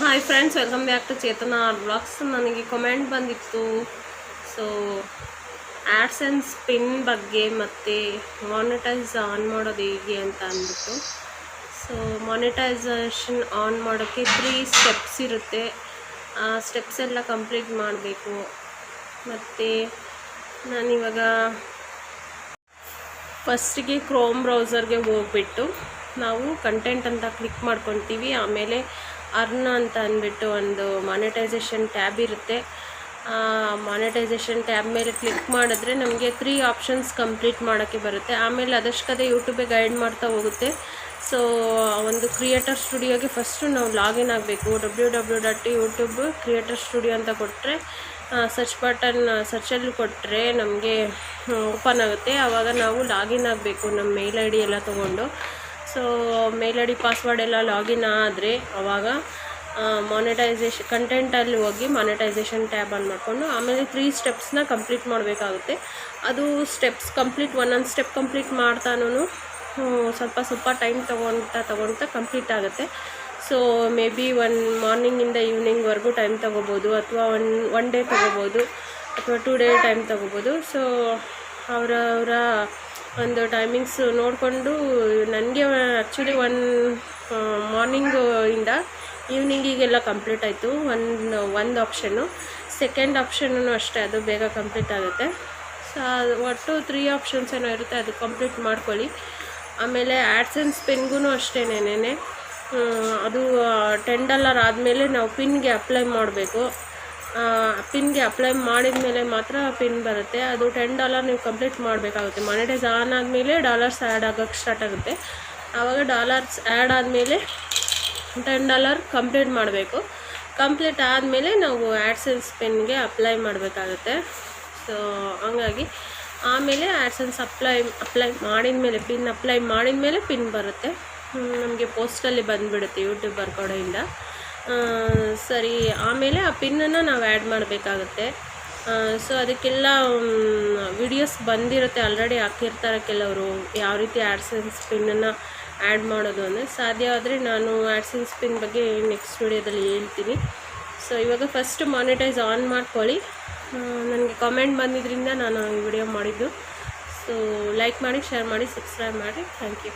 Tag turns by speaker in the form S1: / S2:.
S1: Hi friends welcome back to Chetana blogs ನನಗೆ comment ಬಂದಿತ್ತು. So ads and spin ಬಗ್ಗೆ ಮತ್ತು ಮಾನಿಟೈಸ್ ಆನ್ ಮಾಡೋದು ಹೇಗೆ ಅಂತ ಅಂದ್ಬಿಟ್ಟು. ಸೊ ಮಾನಿಟೈಸೇಷನ್ ಆನ್ ಮಾಡೋಕ್ಕೆ ತ್ರೀ ಸ್ಟೆಪ್ಸ್ ಇರುತ್ತೆ. ಆ ಸ್ಟೆಪ್ಸ್ ಎಲ್ಲ ಕಂಪ್ಲೀಟ್ ಮಾಡಬೇಕು. ಮತ್ತು ನಾನಿವಾಗ ಫಸ್ಟಿಗೆ ಕ್ರೋಮ್ ಬ್ರೌಸರ್ಗೆ ಹೋಗ್ಬಿಟ್ಟು ನಾವು ಕಂಟೆಂಟ್ ಅಂತ ಕ್ಲಿಕ್ ಮಾಡ್ಕೊತೀವಿ. ಆಮೇಲೆ ಅರ್ನ್ ಅಂತ ಅಂದ್ಬಿಟ್ಟು ಒಂದು ಮಾನಿಟೈಸೇಷನ್ ಟ್ಯಾಬ್ ಇರುತ್ತೆ. ಮಾನಿಟೈಸೇಷನ್ ಟ್ಯಾಬ್ ಮೇಲೆ ಕ್ಲಿಕ್ ಮಾಡಿದ್ರೆ ನಮಗೆ ತ್ರೀ ಆಪ್ಷನ್ಸ್ ಕಂಪ್ಲೀಟ್ ಮಾಡೋಕ್ಕೆ ಬರುತ್ತೆ. ಆಮೇಲೆ ಅದಷ್ಟಕ್ಕದೆ ಯೂಟ್ಯೂಬೇ ಗೈಡ್ ಮಾಡ್ತಾ ಹೋಗುತ್ತೆ. ಸೊ ಒಂದು ಕ್ರಿಯೇಟರ್ ಸ್ಟುಡಿಯೋಗೆ ಫಸ್ಟು ನಾವು ಲಾಗಿನ್ ಆಗಬೇಕು. W W dot YouTube creator studio ಅಂತ ಕೊಟ್ಟರೆ ಸರ್ಚ್ ಬಟನ್ ಸರ್ಚಲ್ಲಿ ಕೊಟ್ಟರೆ ನಮಗೆ ಓಪನ್ ಆಗುತ್ತೆ. ಆವಾಗ ನಾವು ಲಾಗಿನ್ ಆಗಬೇಕು. ನಮ್ಮ ಮೇಲ್ ಐ ಡಿ ಎಲ್ಲ ತೊಗೊಂಡು. ಸೊ ಮೇಲ್ ಐ ಪಾಸ್ವರ್ಡ್ ಎಲ್ಲ ಲಾಗಿನ್ ಆದರೆ ಆವಾಗ ಮಾನಿಟೈಸೇಷನ್ ಕಂಟೆಂಟಲ್ಲಿ ಹೋಗಿ ಮಾನಿಟೈಸೇಷನ್ ಟ್ಯಾಬ್ ಆನ್ ಮಾಡಿಕೊಂಡು, ಆಮೇಲೆ ತ್ರೀ ಸ್ಟೆಪ್ಸ್ನ ಕಂಪ್ಲೀಟ್ ಮಾಡಬೇಕಾಗುತ್ತೆ. ಅದು ಸ್ಟೆಪ್ಸ್ ಕಂಪ್ಲೀಟ್ ಒಂದೊಂದು ಸ್ಟೆಪ್ ಕಂಪ್ಲೀಟ್ ಮಾಡ್ತಾನೂ ಸ್ವಲ್ಪ ಸ್ವಲ್ಪ ಟೈಮ್ ತೊಗೊಳ್ತಾ ತೊಗೊಳ್ತಾ ಕಂಪ್ಲೀಟ್ ಆಗುತ್ತೆ. ಸೊ ಮೇ ಬಿ ಒನ್ ಮಾರ್ನಿಂಗಿಂದ ಈವ್ನಿಂಗ್ವರೆಗೂ ಟೈಮ್ ತೊಗೋಬೋದು, ಅಥವಾ ಒನ್ ಒನ್ ಡೇ ತೊಗೋಬೋದು, ಅಥವಾ ಟೂ ಡೇ ಟೈಮ್ ತೊಗೋಬೋದು. ಸೊ ಅವರ ಅವರ ಒಂದು ಟೈಮಿಂಗ್ಸ್ ನೋಡಿಕೊಂಡು ನನಗೆ ಆ್ಯಕ್ಚುಲಿ ಒನ್ ಮಾರ್ನಿಂಗು ಇಂದ ಈವ್ನಿಂಗಿಗೆಲ್ಲ ಕಂಪ್ಲೀಟ್ ಆಯಿತು. ಒಂದು ಒಂದು ಆಪ್ಷನ್ನು ಸೆಕೆಂಡ್ ಆಪ್ಷನ್ನು ಅಷ್ಟೇ, ಅದು ಬೇಗ ಕಂಪ್ಲೀಟ್ ಆಗುತ್ತೆ. ಸೊ ಒಟ್ಟು ತ್ರೀ ಆಪ್ಷನ್ಸ್ ಏನೋ ಇರುತ್ತೆ, ಅದು ಕಂಪ್ಲೀಟ್ ಮಾಡ್ಕೊಳ್ಳಿ. ಆಮೇಲೆ ಆ್ಯಡ್ಸ್ ಆ್ಯಂಡ್ ಸ್ಪಿನ್ಗೂ ಅಷ್ಟೇನೇನೆ ಅದು ಟೆನ್ ಡಾಲರ್ ಆದಮೇಲೆ ನಾವು ಪಿನ್ಗೆ ಅಪ್ಲೈ ಮಾಡಬೇಕು. ಪಿನ್ಗೆ ಅಪ್ಲೈ ಮಾಡಿದ ಮೇಲೆ ಮಾತ್ರ ಪಿನ್ ಬರುತ್ತೆ. ಅದು ಟೆನ್ ಡಾಲರ್ ನೀವು ಕಂಪ್ಲೀಟ್ ಮಾಡಬೇಕಾಗುತ್ತೆ. ಮಾನಿಟೈಸ್ ಆನ್ ಆದಮೇಲೆ ಡಾಲರ್ಸ್ ಆ್ಯಡ್ ಆಗೋಕ್ಕೆ ಸ್ಟಾರ್ಟ್ ಆಗುತ್ತೆ. ಆವಾಗ ಡಾಲರ್ಸ್ ಆ್ಯಡ್ ಆದಮೇಲೆ ಟೆನ್ ಡಾಲರ್ ಕಂಪ್ಲೀಟ್ ಮಾಡಬೇಕು. ಕಂಪ್ಲೀಟ್ ಆದಮೇಲೆ ನಾವು ಆ್ಯಡ್ಸೆನ್ಸ್ ಪಿನ್ಗೆ ಅಪ್ಲೈ ಮಾಡಬೇಕಾಗುತ್ತೆ. ಸೊ ಹಂಗಾಗಿ ಆಮೇಲೆ ಆ್ಯಡ್ಸೆನ್ಸ್ ಅಪ್ಲೈ ಅಪ್ಲೈ ಮಾಡಿದ ಮೇಲೆ, ಪಿನ್ ಅಪ್ಲೈ ಮಾಡಿದ ಮೇಲೆ ಪಿನ್ ಬರುತ್ತೆ. ನಮಗೆ ಪೋಸ್ಟಲ್ಲಿ ಬಂದುಬಿಡುತ್ತೆ ಯೂಟ್ಯೂಬರ್ ಕಡೆಯಿಂದ ಸರಿ. ಆಮೇಲೆ ಆ ಪಿನ್ನನ್ನು ನಾವು ಆ್ಯಡ್ ಮಾಡಬೇಕಾಗುತ್ತೆ. ಸೊ ಅದಕ್ಕೆಲ್ಲ ವಿಡಿಯೋಸ್ ಬಂದಿರುತ್ತೆ ಆಲ್ರೆಡಿ ಹಾಕಿರ್ತಾರೆ ಕೆಲವರು. ಯಾವ ರೀತಿ ಆ್ಯಡ್ಸೆನ್ಸ್ ಪಿನ್ನನ್ನು ಆ್ಯಡ್ ಮಾಡೋದು ಅಂದರೆ ಸಾಧ್ಯ ಆದರೆ ನಾನು ಆ್ಯಡ್ಸೆನ್ಸ್ ಪಿನ್ ಬಗ್ಗೆ ನೆಕ್ಸ್ಟ್ ವಿಡಿಯೋದಲ್ಲಿ ಹೇಳ್ತೀನಿ. ಸೊ ಇವಾಗ ಫಸ್ಟ್ ಮಾನಿಟೈಸ್ ಆನ್ ಮಾಡ್ಕೊಳ್ಳಿ. ನನಗೆ ಕಾಮೆಂಟ್ ಬಂದಿದ್ದರಿಂದ ನಾನು ಈ ವಿಡಿಯೋ ಮಾಡಿದ್ದು. ಸೊ ಲೈಕ್ ಮಾಡಿ, ಶೇರ್ ಮಾಡಿ, ಸಬ್ಸ್ಕ್ರೈಬ್ ಮಾಡಿ. Thank you.